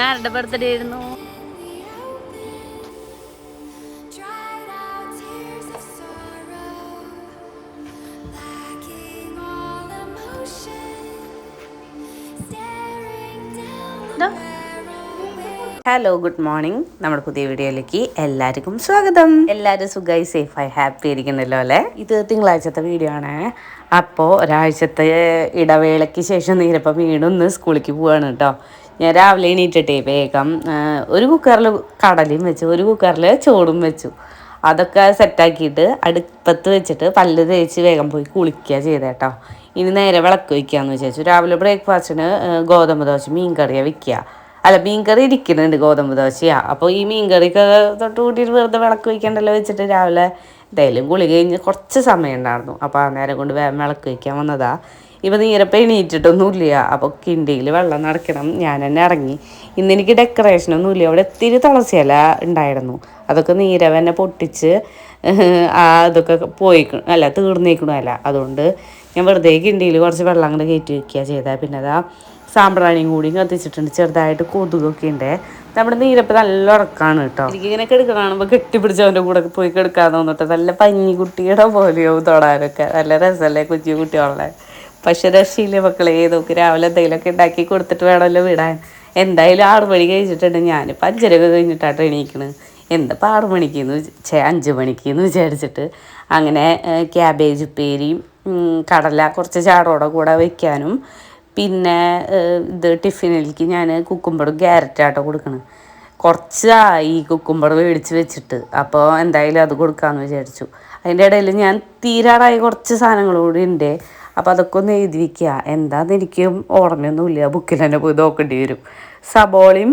ആരുടെ ബർത്ത്ഡേ ആയിരുന്നു. Hello good morning നമ്മുടെ പുതിയ വീഡിയോയിലേക്ക് എല്ലാവർക്കും സ്വാഗതം. എല്ലാവരും സുഖമായി സേഫായി ഹാപ്പി ആയിരിക്കുന്നല്ലോ അല്ലേ? ഇത് തിങ്കളാഴ്ചത്തെ വീഡിയോ ആണ്. അപ്പോൾ ഒരാഴ്ചത്തെ ഇടവേളയ്ക്ക് ശേഷം നീരപ്പം വീണ്ടും ഒന്ന് സ്കൂളിലേക്ക് പോവാണ് കേട്ടോ. ഞാൻ രാവിലെ എണീറ്റിട്ടേ വേഗം ഒരു കുക്കറിൽ കടലയും വെച്ചു ഒരു കുക്കറിൽ ചോറും വെച്ചു. അതൊക്കെ സെറ്റാക്കിയിട്ട് അടുപ്പത്ത് വെച്ചിട്ട് പല്ല് തേച്ച് വേഗം പോയി കുളിക്കുക ചെയ്തേട്ടോ ഇനി നേരെ വിളക്ക് വയ്ക്കാന്ന് വിചാരിച്ചു. രാവിലെ ബ്രേക്ക്ഫാസ്റ്റിന് ഗോതമ്പ് ദോശ മീൻ കറിയാണ് വയ്ക്കുക അല്ല മീൻകറി ഇരിക്കുന്നുണ്ട് ഗോതമ്പ് ദോശയാ. അപ്പോൾ ഈ മീൻകറിക്ക് തൊട്ട് കൂട്ടിയിട്ട് വെറുതെ വിളക്ക് വയ്ക്കണ്ടല്ലോ വെച്ചിട്ട് രാവിലെ എന്തായാലും കുളി കഴിഞ്ഞ് കുറച്ച് സമയം ഉണ്ടായിരുന്നു. അപ്പോൾ ആ നേരം കൊണ്ട് വിളക്ക് വയ്ക്കാൻ വന്നതാ. ഇപ്പം നീരപ്പം എണീറ്റിട്ടൊന്നുമില്ല അപ്പോൾ കിണ്ടിയിൽ വെള്ളം നടക്കണം. ഞാൻ തന്നെ ഇറങ്ങി. ഇന്ന് എനിക്ക് ഡെക്കറേഷനൊന്നും ഇല്ല. അവിടെ ഒത്തിരി തുളസിയില ഉണ്ടായിരുന്നു. അതൊക്കെ നീരവ എന്നെ പൊട്ടിച്ച് ആ ഇതൊക്കെ പോയിക്കണം അല്ല തീർന്നേക്കണോ അല്ല അതുകൊണ്ട് ഞാൻ വെറുതെ കിണ്ടിയിൽ കുറച്ച് വെള്ളം അങ്ങോട്ട് കയറ്റി വയ്ക്കുക ചെയ്താൽ പിന്നെ അതാ സാമ്പ്രാണിയും കൂടി കത്തിച്ചിട്ടുണ്ട്. ചെറുതായിട്ട് കൊതുകൊക്കെ ഉണ്ട്. നമ്മുടെ നീരപ്പം നല്ല ഉറക്കാണ് കേട്ടോ. എനിക്കിങ്ങനെ കിടക്കണ കാണുമ്പോൾ കെട്ടിപ്പിടിച്ചവന്റെ കൂടെ പോയി കിടക്കാൻ തോന്നിട്ട് നല്ല പഞ്ഞി കുട്ടിയുടെ പോലെയാവും തൊടാനൊക്കെ. നല്ല രസമല്ലേ കുഞ്ഞു കുട്ടികളുടെ? പക്ഷെ രക്ഷയില്ല മക്കളെ ഏതൊക്കെ രാവിലെ എന്തെങ്കിലുമൊക്കെ ഉണ്ടാക്കി കൊടുത്തിട്ട് വേണമല്ലോ വിടാൻ. എന്തായാലും ആറു മണി കഴിച്ചിട്ടുണ്ട് ഞാനിപ്പോൾ അഞ്ചരയൊക്കെ കഴിഞ്ഞിട്ടാട്ടോ എണീക്കണ്. എന്താ ആറ് മണിക്കെന്ന് ചേ അഞ്ച് മണിക്ക് എന്ന് വിചാരിച്ചിട്ട് അങ്ങനെ ക്യാബേജ് ഉപ്പേരിയും കടല കുറച്ച് ചാടോടെ കൂടെ വയ്ക്കാനും പിന്നെ ഇത് ടിഫിനിലേക്ക് ഞാൻ കുക്കുമ്പടും ക്യാരറ്റാട്ടോ കൊടുക്കണം. ഈ കുക്കുമ്പർ മേടിച്ച് വെച്ചിട്ട്. അപ്പോൾ എന്തായാലും അത് കൊടുക്കാമെന്ന് വിചാരിച്ചു. അതിന്റെ ഇടയിൽ ഞാൻ തീരാറായി കുറച്ച് സാധനങ്ങളോട് ഉണ്ട് അപ്പോൾ അതൊക്കെ ഒന്ന് എഴുതി വയ്ക്കുക എന്താണെന്ന് എനിക്കും ഓർമ്മയൊന്നുമില്ല ബുക്കിൽ തന്നെ പോയി നോക്കേണ്ടി വരും. സബോളയും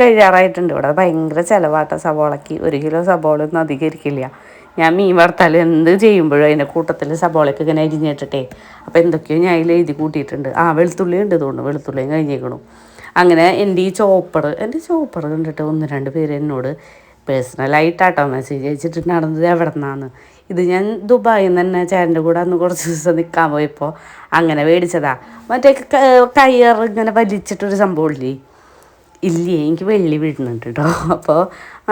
കഴിയാറായിട്ടുണ്ട്. ഇവിടെ ഭയങ്കര ചിലവാട്ട സബോളയ്ക്ക്. ഒരു കിലോ സബോളൊന്നും അധികരിക്കില്ല. അധികം ഞാൻ മീൻ വറുത്താൽ എന്ത് ചെയ്യുമ്പോഴും അതിന്റെ കൂട്ടത്തിൽ സബോളയൊക്കെ ഇങ്ങനെ അരിഞ്ഞിട്ടിട്ടേ. അപ്പോൾ എന്തൊക്കെയോ ഞാൻ അതിൽ എഴുതി കൂട്ടിയിട്ടുണ്ട്. ആ വെളുത്തുള്ളി ഉണ്ട് തോന്നുന്നു. വെളുത്തുള്ളിയും കഴിഞ്ഞേക്കണു. അങ്ങനെ എന്റെ ഈ ചോപ്പർ എന്റെ ചോപ്പർ കണ്ടിട്ട് ഒന്ന് രണ്ട് പേര് എന്നോട് പേഴ്സണലായിട്ടാട്ടോ മെസ്സേജ് അയച്ചിട്ട് നടന്നത് എവിടെ നിന്നാണ് ഇത് ഞാൻ ദുബായിൽ നിന്ന് തന്നെ ചേട്ടന്റെ കൂടെ അന്ന് കുറച്ച് ദിവസം നിൽക്കാൻ പോയപ്പോൾ അങ്ങനെ മേടിച്ചതാ. മറ്റേ കയ്യർ ഇങ്ങനെ വലിച്ചിട്ടൊരു സംഭവമില്ലേ ഇല്ലേ? എനിക്ക് വെള്ളി വീഴുന്നുണ്ട് കേട്ടോ അപ്പോൾ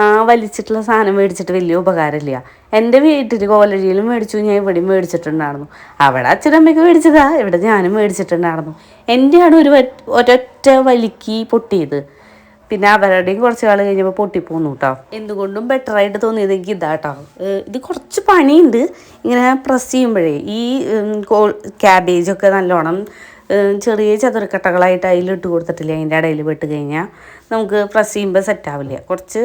ആ വലിച്ചിട്ടുള്ള സാധനം മേടിച്ചിട്ട് വലിയ ഉപകാരമില്ല. എന്റെ വീട്ടിൽ കോലരിയിലും മേടിച്ചു ഞാൻ ഇവിടെയും മേടിച്ചിട്ടുണ്ടായിരുന്നു. അവിടെ അച്ഛനമ്മയ്ക്ക് മേടിച്ചതാ ഇവിടെ ഞാനും മേടിച്ചിട്ടുണ്ടായിരുന്നു. എന്റെയാണ് ഒരു ഒരൊറ്റ വലിക്ക് പൊട്ടിയത്. പിന്നെ അവരുടെയും കുറച്ച് കാലം കഴിഞ്ഞപ്പോൾ പൊട്ടിപ്പോന്നു കേട്ടോ എന്തുകൊണ്ടും ബെറ്റർ ആയിട്ട് തോന്നിയത് എനിക്ക് ഇതാട്ടോ ഇത് കുറച്ച് പണിയുണ്ട്. ഇങ്ങനെ പ്രസ് ചെയ്യുമ്പോഴേ ഈ ക്യാബേജൊക്കെ നല്ലോണം ചെറിയ ചതുരക്കട്ടകളായിട്ട് അതിലിട്ട് കൊടുത്തിട്ടില്ല? അതിന്റെ ഇടയിൽ വിട്ട് കഴിഞ്ഞാൽ നമുക്ക് പ്രസ് ചെയ്യുമ്പോൾ സെറ്റ് ആവില്ല. കുറച്ച്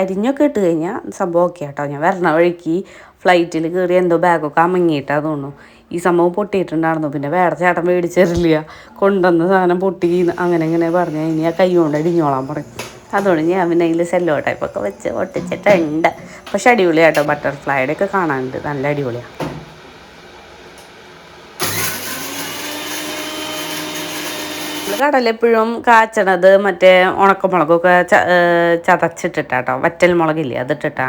അരിഞ്ഞൊക്കെ ഇട്ട് കഴിഞ്ഞാൽ സംഭവം ഓക്കെ കേട്ടോ ഞാൻ വരണ വഴിക്ക് ഫ്ലൈറ്റിൽ കയറി എന്തോ ബാഗൊക്കെ അമങ്ങിയിട്ടാ തോന്നുന്നു. ഈ സംഭവം പൊട്ടിയിട്ടുണ്ടായിരുന്നു. പിന്നെ വേറെ ചേട്ടൻ മേടിച്ചറില്ല കൊണ്ടുവന്ന സാധനം പൊട്ടി അങ്ങനെ ഇങ്ങനെ പറഞ്ഞു. ഇനി ആ കൈ കൊണ്ട് അടിഞ്ഞോളാൻ പറയും. അതുകൊണ്ട് ഞാൻ പിന്നെ അതിൽ സെല്ലോ ടൈപ്പൊക്കെ വെച്ച് ഒട്ടിച്ചിട്ടുണ്ട് പക്ഷെ അടിപൊളിയാട്ടോ ബട്ടർഫ്ലൈയുടെ ഒക്കെ കാണാനുണ്ട്. നല്ല അടിപൊളിയാണ് കടലെപ്പോഴും കാച്ചണത് മറ്റേ ഉണക്കമുളകൊക്കെ ചതച്ചിട്ടിട്ടാട്ടോ. വറ്റൽ മുളകില്ലേ അതിട്ടിട്ടാ.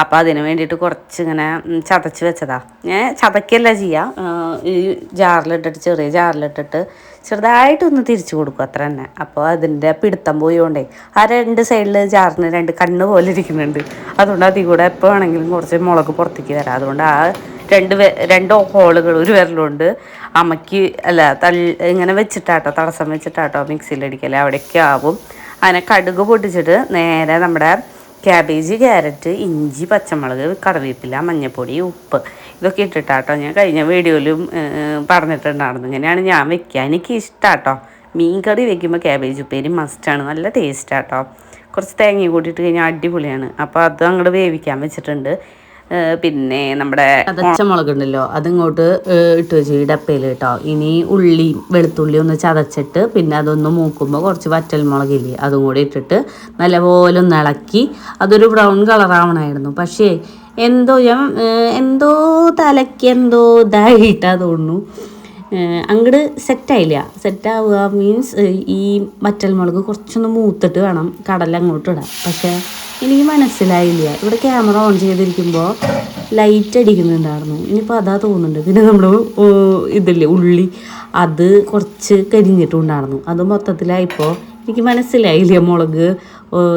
അപ്പോൾ അതിന് വേണ്ടിയിട്ട് കുറച്ച് ഇങ്ങനെ ചതച്ച് വെച്ചതാ. ഞാൻ ചതക്കല്ല ചെയ്യുക ഈ ജാറിലിട്ടിട്ട് ചെറിയ ജാറിലിട്ടിട്ട് ചെറുതായിട്ടൊന്ന് തിരിച്ചു കൊടുക്കും അത്ര തന്നെ. അപ്പോൾ അതിന്റെ പിടുത്തം പോയോണ്ടേ ആ രണ്ട് സൈഡിൽ ജാറിന് രണ്ട് കണ്ണ് പോലെ ഇരിക്കുന്നുണ്ട്. അതുകൊണ്ട് അതിൽ കൂടെ എപ്പോൾ വേണമെങ്കിലും കുറച്ച് മുളക് പുറത്തേക്ക് വരാം. അതുകൊണ്ട് ആ രണ്ട് രണ്ട് ഹോളുകൾ ഒരു വിരലുണ്ട്. അമ്മയ്ക്ക് അല്ല തള്ളി ഇങ്ങനെ വെച്ചിട്ടാട്ടോ തടസ്സം വെച്ചിട്ടാട്ടോ മിക്സിയിലടിക്കല്ലേ അവിടേക്ക് ആവും. കടുക് പൊട്ടിച്ചിട്ട് നേരെ നമ്മുടെ ക്യാബേജ് ക്യാരറ്റ് ഇഞ്ചി പച്ചമുളക് കറിവേപ്പില മഞ്ഞൾപ്പൊടി ഉപ്പ് ഇതൊക്കെ ഇട്ടിട്ടാട്ടോ ഞാൻ കഴിഞ്ഞ വീഡിയോയിലും പറഞ്ഞിട്ടുണ്ടായിരുന്നു. ഇങ്ങനെയാണ് ഞാൻ വെക്കുക എനിക്ക് ഇഷ്ടമാട്ടോ മീൻ കറി വെക്കുമ്പോൾ ക്യാബേജ് ഉപ്പേരി മസ്റ്റാണ് നല്ല ടേസ്റ്റാട്ടോ കുറച്ച് തേങ്ങ കൂട്ടിയിട്ട് കഴിഞ്ഞാൽ അടിപൊളിയാണ്. അപ്പോൾ അത് അങ്ങോട്ട് വേവിക്കാൻ വെച്ചിട്ടുണ്ട്. പിന്നെ നമ്മുടെ ചതച്ചമുളക് ഉണ്ടല്ലോ അതിങ്ങോട്ട് ഇട്ട് വെച്ചു ഈ ഡപ്പയിൽ കേട്ടോ ഇനി ഉള്ളി വെളുത്തുള്ളി ഒന്ന് ചതച്ചിട്ട് പിന്നെ അതൊന്ന് മൂക്കുമ്പോൾ കുറച്ച് വറ്റൽമുളകില്ലേ അതും കൂടി ഇട്ടിട്ട് നല്ലപോലെ ഒന്ന് ഇളക്കി. അതൊരു ബ്രൗൺ കളറാവണമായിരുന്നു പക്ഷേ എന്തോ ഞാൻ എന്തോ തലയ്ക്ക് എന്തോ ഇതായിട്ടാ തോന്നുന്നു അങ്ങോട്ട് സെറ്റായില്ല. സെറ്റാവുക മീൻസ് ഈ വറ്റൽമുളക് കുറച്ചൊന്ന് മൂത്തിട്ട് വേണം കടല അങ്ങോട്ട് ഇടാം പക്ഷേ എനിക്ക് മനസ്സിലായില്ല. ഇവിടെ ക്യാമറ ഓൺ ചെയ്തിരിക്കുമ്പോൾ ലൈറ്റ് അടിക്കുന്നുണ്ടായിരുന്നു. ഇനിയിപ്പോൾ അതാ തോന്നുന്നുണ്ട്. പിന്നെ നമ്മൾ ഇതില്ലേ ഉള്ളി. അത് കുറച്ച് കരിഞ്ഞിട്ടുണ്ടായിരുന്നു. അത് മൊത്തത്തിലായിപ്പോൾ എനിക്ക് മനസ്സിലായില്ല മുളക്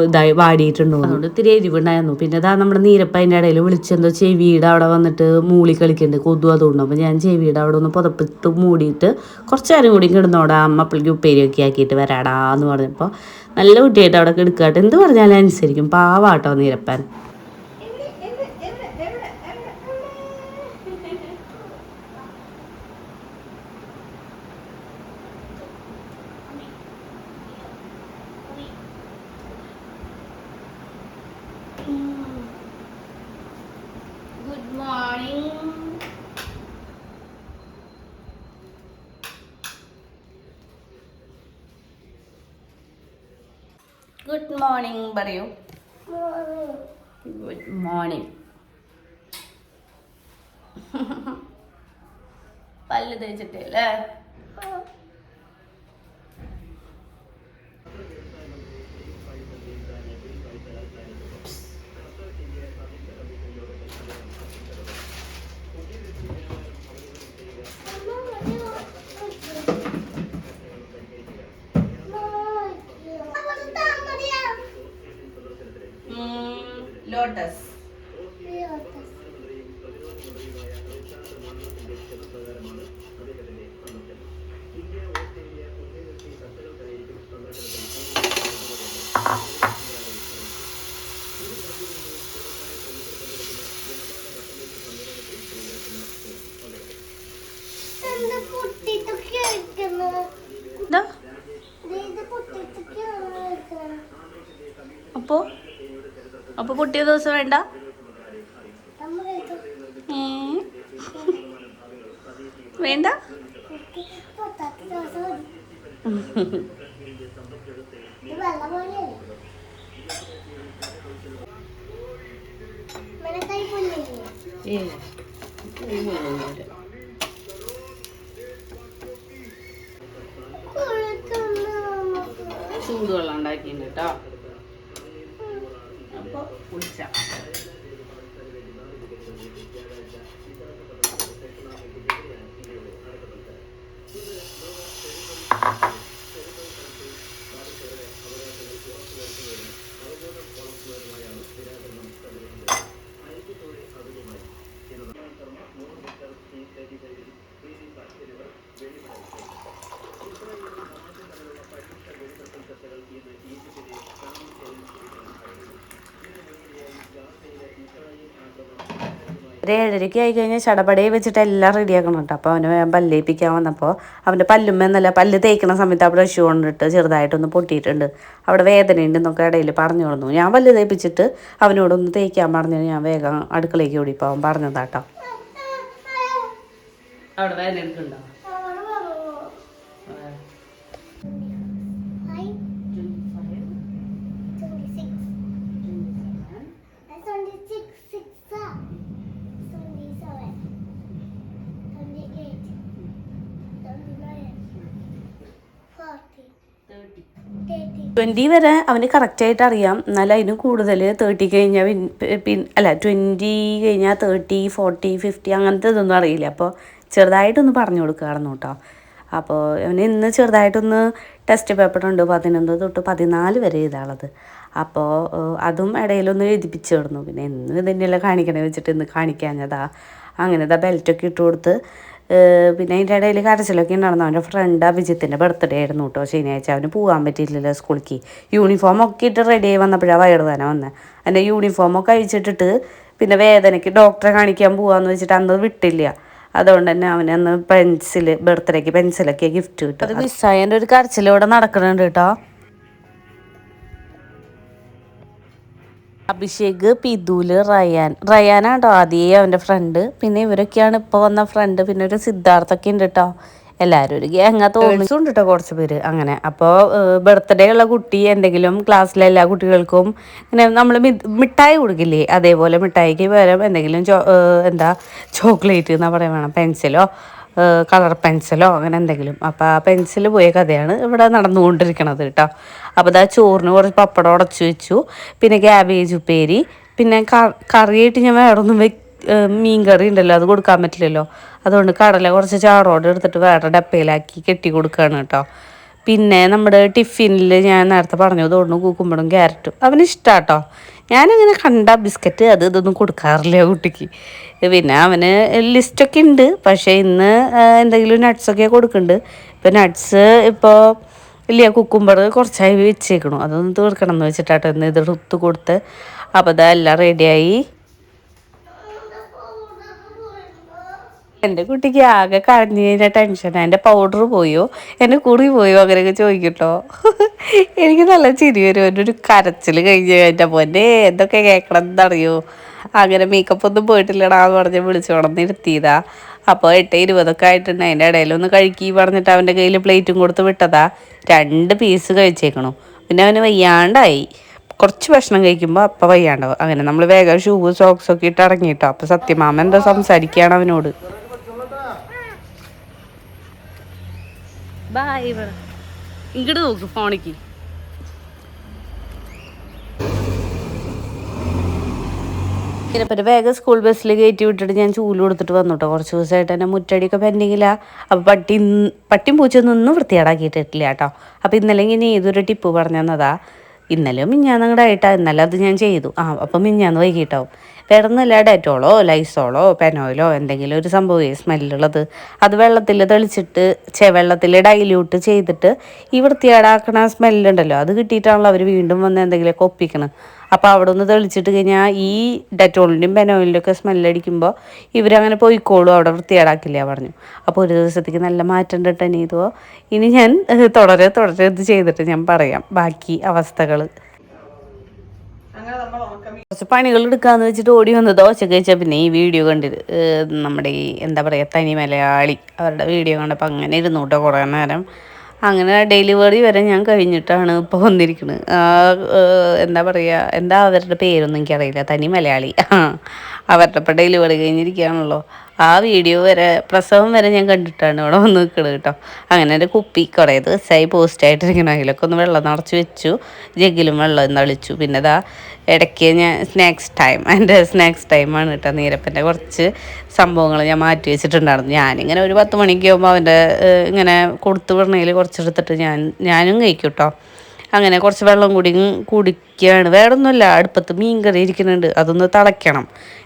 ഇതായി വാടിയിട്ടുണ്ടോ അതുകൊണ്ട് ഇത്തിരി എരിവുണ്ടായിരുന്നു. പിന്നെ അതാ നമ്മുടെ നീരപ്പ അതിന്റെ ഇടയിൽ വിളിച്ചെന്തോ ചെവിയുടെ അവിടെ വന്നിട്ട് മൂളി കളിക്കുന്നുണ്ട് കൊതു അതുകൊണ്ട്. അപ്പോൾ ഞാൻ ചെവിയുടെ അവിടെ ഒന്ന് പുതപ്പിട്ട് മൂടിയിട്ട് കുറച്ച് നേരം കൂടി കിടന്നോടാ അമ്മ അപ്പളേക്ക് ഉപ്പേരിയൊക്കെ ആക്കിയിട്ട് വരാടാ എന്ന് പറഞ്ഞപ്പോൾ നല്ല കുട്ടിയായിട്ട് അവിടെ കിടക്കാട്ടെ. എന്ത് പറഞ്ഞാലും അനുസരിക്കും. പാവാട്ടോ നീരപ്പൻ. Good ഗുഡ് മോർണിംഗ് പറയൂ. ഗുഡ് മോർണിംഗ് പല്ല് തേച്ചിട്ടേ അല്ലേ? ലോട്ടസ് എന്താ അപ്പോ പൊട്ടിയ ദിവസം വേണ്ട? ഏ? വേണ്ട? ചൂടുവെള്ളം ഉണ്ടാക്കിയിട്ടുണ്ട് കേട്ടോ. അപ്പൊ കുളിച്ച ഒരു ഏഴരയ്ക്ക് ആയി കഴിഞ്ഞാൽ ചടപടയെ വെച്ചിട്ട് എല്ലാം റെഡിയാക്കണം കേട്ടോ അപ്പോൾ അവന് വേഗം പല്ലേപ്പിക്കാൻ വന്നപ്പോൾ അവന്റെ പല്ലുമെന്നല്ല പല്ല് തേക്കുന്ന സമയത്ത് അവിടെ ഷൂ കൊണ്ടിട്ട് ചെറുതായിട്ടൊന്ന് പൊട്ടിയിട്ടുണ്ട്. അവിടെ വേദനയുണ്ടെന്നൊക്കെ ഇടയിൽ പറഞ്ഞു കൊടുന്നു ഞാൻ പല്ല് തേപ്പിച്ചിട്ട് അവനോടൊന്ന് തേക്കാൻ പറഞ്ഞു ഞാൻ വേഗം അടുക്കളയ്ക്ക് ഓടിപ്പോൾ അവൻ പറഞ്ഞതാട്ടോ അവിടെ വേദന എടുക്കണ്ടോ ട്വന്റി വരെ അവന് കറക്റ്റായിട്ട് അറിയാം. എന്നാലും അതിന് കൂടുതൽ തേർട്ടി കഴിഞ്ഞാൽ പിൻ അല്ല ട്വന്റി കഴിഞ്ഞാൽ തേർട്ടി ഫോർട്ടി ഫിഫ്റ്റി അങ്ങനത്തെ ഇതൊന്നും അറിയില്ല. അപ്പോൾ ചെറുതായിട്ടൊന്ന് പറഞ്ഞു കൊടുക്കുകയായിരുന്നു കേട്ടോ. അപ്പോൾ അവന് ഇന്ന് ചെറുതായിട്ടൊന്ന് ടെസ്റ്റ് പേപ്പർ ഉണ്ട് പതിനൊന്ന് തൊട്ട് പതിനാല് വരെ ഇതാളത് അപ്പോൾ അതും ഇടയിലൊന്ന് എഴുതിപ്പിച്ച് കിടന്നു പിന്നെ എന്നും ഇതന്നെയല്ലേ കാണിക്കണേ വെച്ചിട്ട് ഇന്ന് കാണിക്കാഞ്ഞതാ. അങ്ങനെ ഇതാ ബെൽറ്റൊക്കെ ഇട്ട് കൊടുത്ത് പിന്നെ അതിന്റെ ഇടയിൽ കരച്ചിലൊക്കെ ഉണ്ടായിരുന്നു. അവന്റെ ഫ്രണ്ട് അഭിജിത്തിന്റെ ബർത്ത്ഡേ ആയിരുന്നു കേട്ടോ ശനിയാഴ്ച. അവന് പോകാൻ പറ്റിയില്ലല്ലോ സ്കൂളിലേക്ക് യൂണിഫോം ഒക്കെ ഇട്ട് റെഡി ആയി വന്നപ്പോഴാണ് വയറുവേദന വന്നത് എന്റെ യൂണിഫോമൊക്കെ അഴിച്ചിട്ടിട്ട് പിന്നെ വേദനയ്ക്ക് ഡോക്ടറെ കാണിക്കാൻ പോകാമെന്ന് വെച്ചിട്ട് അന്ന് വിട്ടില്ല. അതുകൊണ്ട് തന്നെ അവന് അന്ന് പെൻസിൽ ബർത്ത്ഡേക്ക് പെൻസിലൊക്കെ ഗിഫ്റ്റ് കിട്ടും. അത് മിസ്സായ ഒരു കരച്ചിലൂടെ നടക്കുന്നുണ്ട് കേട്ടോ അഭിഷേക് പിതൂൽ റയാൻ. റയാനാട്ടോ ആദ്യേ അവന്റെ ഫ്രണ്ട് പിന്നെ ഇവരൊക്കെയാണ് ഇപ്പോൾ വന്ന ഫ്രണ്ട് പിന്നെ ഒരു സിദ്ധാർത്ഥൊക്കെ ഉണ്ട് കേട്ടോ എല്ലാവരും ഒരു ഗ്യാങ്ങ തോന്നിച്ചുണ്ട് കേട്ടോ കുറച്ച് പേര് അങ്ങനെ. അപ്പോൾ ബർത്ത്ഡേ ഉള്ള കുട്ടി എന്തെങ്കിലും ക്ലാസ്സിലെ എല്ലാ കുട്ടികൾക്കും ഇങ്ങനെ നമ്മൾ മിഠായി കൊടുക്കില്ലേ? അതേപോലെ മിഠായിക്ക് പകരം എന്തെങ്കിലും എന്താ ചോക്ലേറ്റ് എന്നാ പറയാൻ വേണം. പെൻസിലോ കളർ പെൻസിലോ അങ്ങനെ എന്തെങ്കിലും. അപ്പോൾ ആ പെൻസിൽ പോയ കഥയാണ് ഇവിടെ നടന്നുകൊണ്ടിരിക്കണത് കേട്ടോ അപ്പോൾ ഇതാ ചോറിന് കുറച്ച് പപ്പടം ഉടച്ചു വെച്ചു. പിന്നെ ക്യാബേജ് ഉപ്പേരി. പിന്നെ കറിയായിട്ട് ഞാൻ വേറെ ഒന്നും മീൻ കറി ഉണ്ടല്ലോ അത് കൊടുക്കാൻ പറ്റില്ലല്ലോ. അതുകൊണ്ട് കടല കുറച്ച് ചാറോട് എടുത്തിട്ട് വേറെ ഡപ്പയിലാക്കി കെട്ടി കൊടുക്കുകയാണ് കേട്ടോ പിന്നെ നമ്മുടെ ടിഫിനിൽ ഞാൻ നേരത്തെ പറഞ്ഞു തോന്നുന്നു കൂക്കുമ്പോഴും ക്യാരറ്റും. അവന് ഇഷ്ടാട്ടോ ഞാനങ്ങനെ കണ്ട ബിസ്ക്കറ്റ് അത് ഇതൊന്നും കൊടുക്കാറില്ല കുട്ടിക്ക്. പിന്നെ അവന് ലിസ്റ്റൊക്കെ ഉണ്ട്. പക്ഷേ ഇന്ന് എന്തെങ്കിലും നട്ട്സൊക്കെ കൊടുക്കുന്നുണ്ട് ഇപ്പം നട്ട്സ് ഇപ്പോൾ ഇല്ല കുക്കുംബർ കുറച്ചായി വെച്ചേക്കണു. അതൊന്ന് തീർക്കണം എന്ന് വെച്ചിട്ടാട്ടോ ഇന്ന് ഇത് റുത്ത് കൊടുത്ത്. അപ്പോൾ ഇതെല്ലാം റെഡിയായി എന്റെ കുട്ടിക്ക് ആകെ കരഞ്ഞു കഴിഞ്ഞാൽ ടെൻഷനാണ് എന്റെ പൗഡർ പോയോ? എന്റെ കുറി പോയോ? അങ്ങനെയൊക്കെ ചോദിക്കട്ടോ. എനിക്ക് നല്ല ചിരി വരും. എന്റെ ഒരു കരച്ചിൽ കഴിഞ്ഞ് എന്റെ പോന്നെ എന്തൊക്കെ കേൾക്കണം എന്നറിയോ അങ്ങനെ മേക്കപ്പ് ഒന്നും പോയിട്ടില്ലടാ എന്ന് പറഞ്ഞ് വിളിച്ചു കൊണ്ടന്ന് ഇരുത്തിയതാ. അപ്പോൾ എട്ട് ഇരുപതൊക്കെ ആയിട്ടുണ്ട്. അതിന്റെ ഇടയിലൊന്ന് കഴുകി പറഞ്ഞിട്ട് അവന്റെ കയ്യിൽ പ്ലേറ്റും കൊടുത്ത് വിട്ടതാ. രണ്ട് പീസ് കഴിച്ചേക്കണു. പിന്നെ അവന് വയ്യാണ്ടായി. കുറച്ച് ഭക്ഷണം കഴിക്കുമ്പോൾ അപ്പം വയ്യാണ്ടാവും. അങ്ങനെ നമ്മൾ വേഗം ഷൂ സോക്സ് ഒക്കെ ഇട്ട് ഇറങ്ങിയിട്ടോ അപ്പോൾ സത്യമാമ എന്താ സംസാരിക്കുകയാണ് അവനോട്. ബായ് ഇങ്ങോട്ട് നോക്ക് ഫോണിക്ക്. പിന്നെ വേഗം സ്കൂൾ ബസ്സിൽ കയറ്റി വിട്ടിട്ട് ഞാൻ ചൂൽ കൊടുത്തിട്ട് വന്നു കേട്ടോ കുറച്ച് ദിവസമായിട്ട് തന്നെ മുറ്റടിയൊക്കെ പെൻഡിങ്ങില്ല അപ്പോൾ പട്ടി പട്ടിയും പൂച്ചയൊന്നും ഒന്നും കേട്ടോ. അപ്പോൾ ഇന്നലെ ഇങ്ങനെ ഏതൊരു ടിപ്പ് പറഞ്ഞു തന്നതാ. ഇന്നലെ മിഞ്ഞാന്ന് അങ്ങോട്ട് ആയിട്ടാ ഇന്നലെ അത് ഞാൻ ചെയ്തു. ആ അപ്പം മിഞ്ഞാന്ന് വൈകിട്ടാവും. വേറെ ഒന്നുമില്ല ഡെറ്റോളോ ലൈസോളോ പെനോയിലോ എന്തെങ്കിലും ഒരു സംഭവം സ്മെല്ലുള്ളത്. അത് വെള്ളത്തിൽ തെളിച്ചിട്ട് ചെ വെള്ളത്തിൽ ഡൈല്യൂട്ട് ചെയ്തിട്ട് ഈ വൃത്തിയേടാക്കണ സ്മെല്ലുണ്ടല്ലോ അത് കിട്ടിയിട്ടാണല്ലോ അവർ വീണ്ടും വന്ന് എന്തെങ്കിലുമൊക്കെ ഒപ്പിക്കണം. അപ്പോൾ അവിടെ ഒന്ന് തെളിച്ചിട്ട് കഴിഞ്ഞാൽ ഈ ഡെറ്റോളിന്റെയും ബെനോയിലിന്റെ ഒക്കെ സ്മെല്ലടിക്കുമ്പോൾ ഇവരങ്ങനെ പോയിക്കോളും അവിടെ വൃത്തിയേടാക്കില്ല പറഞ്ഞു. അപ്പോൾ ഒരു ദിവസത്തേക്ക് നല്ല മാറ്റം കിട്ടാൻ ഇതോ ഇനി ഞാൻ തുടരെ തുടരെ ഇത് ചെയ്തിട്ട് ഞാൻ പറയാം ബാക്കി അവസ്ഥകൾ കുറച്ച് പണികൾ എടുക്കാന്ന് വെച്ചിട്ട് ഓടി വന്ന് ദോശ കഴിച്ചാൽ പിന്നെ ഈ വീഡിയോ കണ്ടിട്ട് നമ്മുടെ ഈ എന്താ പറയുക തനി മലയാളി അവരുടെ വീഡിയോ കണ്ടപ്പോൾ അങ്ങനെ ഇരുന്നു കേട്ടോ കുറേ നേരം. അങ്ങനെ ഡെലിവറി വരെ ഞാൻ കഴിഞ്ഞിട്ടാണ് ഇപ്പോൾ വന്നിരിക്കുന്നത് എന്താ പറയുക എന്താ അവരുടെ പേരൊന്നും എനിക്കറിയില്ല. തനി മലയാളി. അവരുടെ ഇപ്പം ഡെലിവറി കഴിഞ്ഞിരിക്കുകയാണല്ലോ. ആ വീഡിയോ വരെ പ്രസവം വരെ ഞാൻ കണ്ടിട്ടാണ് ഇവിടെ വന്ന് നിൽക്കുന്നത് കേട്ടോ. അങ്ങനെ എന്റെ കുപ്പി കുറേ ദിവസമായി പോസ്റ്റായിട്ടിരിക്കണം അതിലൊക്കെ ഒന്ന് വെള്ളം നിറച്ച് വെച്ചു. ജഗ്ഗിലും വെള്ളം നളിച്ചു പിന്നെ ഇതാ ഇടയ്ക്ക് ഞാൻ സ്നാക്സ് ടൈം എന്റെ സ്നാക്സ് ടൈമാണ് കേട്ടോ. നീരപ്പന്റെ കുറച്ച് സംഭവങ്ങൾ ഞാൻ മാറ്റി വെച്ചിട്ടുണ്ടായിരുന്നു. ഞാനിങ്ങനെ ഒരു പത്ത് മണിക്ക് ആകുമ്പോൾ അവന്റെ ഇങ്ങനെ കൊടുത്തു വിടണേൽ കുറച്ചെടുത്തിട്ട് ഞാൻ ഞാനും കഴിക്കും കേട്ടോ. അങ്ങനെ കുറച്ച് വെള്ളം കൂടി കുടിക്കുകയാണ് വേറെ ഒന്നുമില്ല അടുപ്പത്ത് മീൻ കറി ഇരിക്കുന്നുണ്ട്. അതൊന്ന് തിളയ്ക്കണം.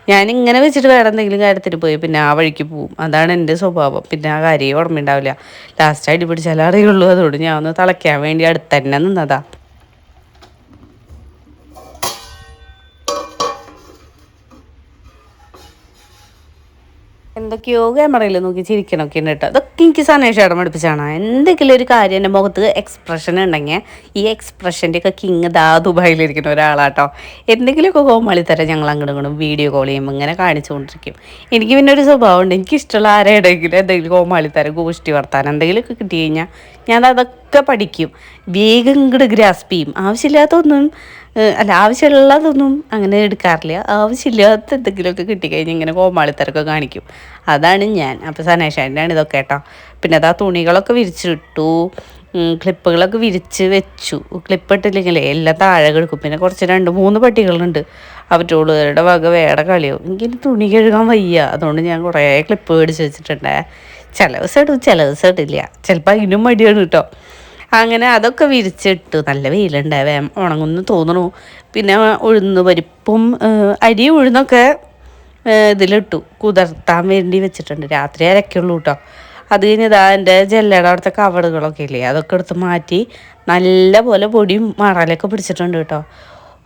ഞാനിങ്ങനെ വെച്ചിട്ട് വേറെ എന്തെങ്കിലും കാര്യത്തിന് പോയി പിന്നെ ആ വഴിക്ക് പോവും. അതാണ് എന്റെ സ്വഭാവം. പിന്നെ ആ കാര്യം ഓർമ്മയുണ്ടാവില്ല. ലാസ്റ്റ് അടി പിടിച്ചാലേ അറിയുള്ളൂ. അതുകൊണ്ട് ഞാൻ ഒന്ന് തിളയ്ക്കാൻ വേണ്ടി അടുത്ത് തന്നെ നിന്നതാ. എന്തൊക്കെയോ ക്യാമറയിൽ നോക്കി ചിരിക്കണമൊക്കെ ഉണ്ട് കേട്ടോ. അതൊക്കെ എനിക്ക് സനേഷേടം പഠിപ്പിച്ചാണ് എന്തെങ്കിലും ഒരു കാര്യം എന്റെ മുഖത്ത് എക്സ്പ്രഷൻ ഉണ്ടെങ്കിൽ ഈ എക്സ്പ്രഷന്റെ ഒക്കെ കിങ് ദാ ദുബായിലിരിക്കുന്ന ഒരാളാട്ടോ. എന്തെങ്കിലുമൊക്കെ കോമാളി തരാം ഞങ്ങൾ അങ്ങോട്ടും ഇങ്ങോട്ടും വീഡിയോ കോൾ ചെയ്യുമ്പോൾ ഇങ്ങനെ കാണിച്ചുകൊണ്ടിരിക്കും. എനിക്ക് പിന്നെ ഒരു സ്വഭാവമുണ്ട്. എനിക്ക് ഇഷ്ടമുള്ള ആരെയുടെങ്കിലും എന്തെങ്കിലും കോമാളി തരം ഗോഷ്ടി വർത്താനം എന്തെങ്കിലുമൊക്കെ കിട്ടി കഴിഞ്ഞാൽ ഞാൻ അതൊക്കെ പഠിക്കും. വേഗം ഇങ്ങോട്ട് ഗ്രാസ്പ് ചെയ്യും. ആവശ്യമില്ലാത്തൊന്നും അല്ല ആവശ്യമുള്ളതൊന്നും അങ്ങനെ എടുക്കാറില്ല. ആവശ്യമില്ലാത്ത എന്തെങ്കിലുമൊക്കെ കിട്ടിക്കഴിഞ്ഞാൽ ഇങ്ങനെ കോമാളിത്തരൊക്കെ കാണിക്കും. അതാണ് ഞാൻ. അപ്പോൾ സനേഷാന്റെയാണ് ഇതൊക്കെ കേട്ടോ. പിന്നെ അതാ തുണികളൊക്കെ വിരിച്ചിട്ടു ക്ലിപ്പുകളൊക്കെ വിരിച്ച് വെച്ചു. ക്ലിപ്പ് ഇട്ടില്ലെങ്കിലേ എല്ലാം താഴെ കിടക്കും. പിന്നെ കുറച്ച് രണ്ട് മൂന്ന് പട്ടികളുണ്ട്. അവറ്റോളുകളുടെ വക വേറെ കളിയാവും. എനിക്ക് തുണി കഴുകാൻ വയ്യ. അതുകൊണ്ട് ഞാൻ കുറേ ക്ലിപ്പ് മേടിച്ച് വെച്ചിട്ടുണ്ടേ. ചില ദിവസം ഇടും ചില ദിവസം ഇടില്ല. ചിലപ്പോൾ അതിനും മടിയാണ് കേട്ടോ. അങ്ങനെ അതൊക്കെ വിരിച്ചിട്ട് നല്ല വെയിലുണ്ട് വേം ഉണങ്ങുന്നു തോന്നണു പിന്നെ ഉഴുന്ന് പരിപ്പും അരി ഉഴുന്നൊക്കെ ഇതിലിട്ടു. കുതിർത്താൻ വേണ്ടി വെച്ചിട്ടുണ്ട്. രാത്രി അരക്കുള്ളൂ കേട്ടോ അത് കഴിഞ്ഞ് ഇതാ എന്റെ ജെല്ലയുടെ അവിടുത്തെ കവടുകളൊക്കെ ഇല്ലേ അതൊക്കെ എടുത്ത് മാറ്റി നല്ല പോലെ പൊടിയും മറലൊക്കെ പിടിച്ചിട്ടുണ്ട് കേട്ടോ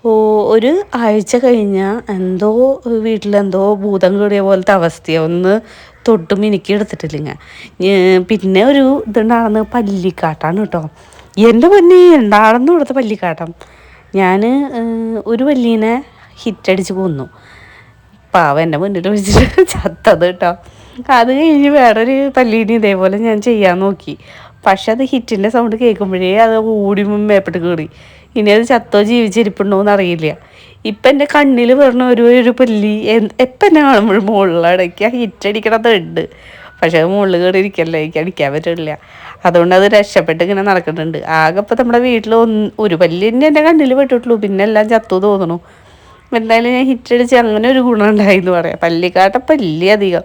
ഓ ഒരു ആഴ്ച കഴിഞ്ഞാൽ എന്തോ വീട്ടിലെന്തോ ഭൂതം കയറിയ പോലത്തെ അവസ്ഥയാണ് ഒന്ന് തൊട്ടും എനിക്ക് എടുത്തിട്ടില്ല പിന്നെ ഒരു ഇതുണ്ടാകുന്ന പല്ലിക്കാട്ടാണ് കേട്ടോ. എന്റെ പൊന്നെ ഉണ്ടാകുന്ന കൊടുത്ത പല്ലിക്കാട്ടം. ഞാൻ ഒരു പല്ലീനെ ഹിറ്റടിച്ച് കൊന്നു. പാവ എന്റെ മുന്നിൽ വെച്ചിട്ട് ചത്തത് കേട്ടോ. അത് കഴിഞ്ഞ് വേറൊരു പല്ലീനെ ഇതേപോലെ ഞാൻ ചെയ്യാൻ നോക്കി. പക്ഷെ അത് ഹിറ്റിന്റെ സൗണ്ട് കേൾക്കുമ്പോഴേ അത് ഓടി മേപ്പെട്ട് കയറി ഇനി അത് ചത്തോ ജീവിച്ചിരിപ്പുണ്ടോ എന്ന് അറിയില്ല ഇപ്പം എന്റെ കണ്ണിൽ പറഞ്ഞ ഒരു ഒരു പല്ലി എപ്പം എന്നെ കാണുമ്പോഴും മുകളിലടയ്ക്കുക ആ ഹിറ്റടിക്കണത് ഉണ്ട് പക്ഷെ അത് മുകളിൽ കയറി ഇരിക്കല്ലേ എനിക്ക് അടിക്കാൻ പറ്റില്ല അതുകൊണ്ട് അത് രക്ഷപ്പെട്ട് ഇങ്ങനെ നടക്കുന്നുണ്ട്. ആകെ ഇപ്പം നമ്മുടെ വീട്ടിൽ ഒന്ന് ഒരു പല്ലി തന്നെ എന്റെ കണ്ണിൽ പെട്ടിട്ടുള്ളൂ. പിന്നെ എല്ലാം ചത്തു തോന്നണു. എന്തായാലും ഞാൻ ഹിറ്റടിച്ച് അങ്ങനെ ഒരു ഗുണം ഉണ്ടായി എന്ന് പറയാം. പല്ലിക്കാട്ട പല്ലി അധികം.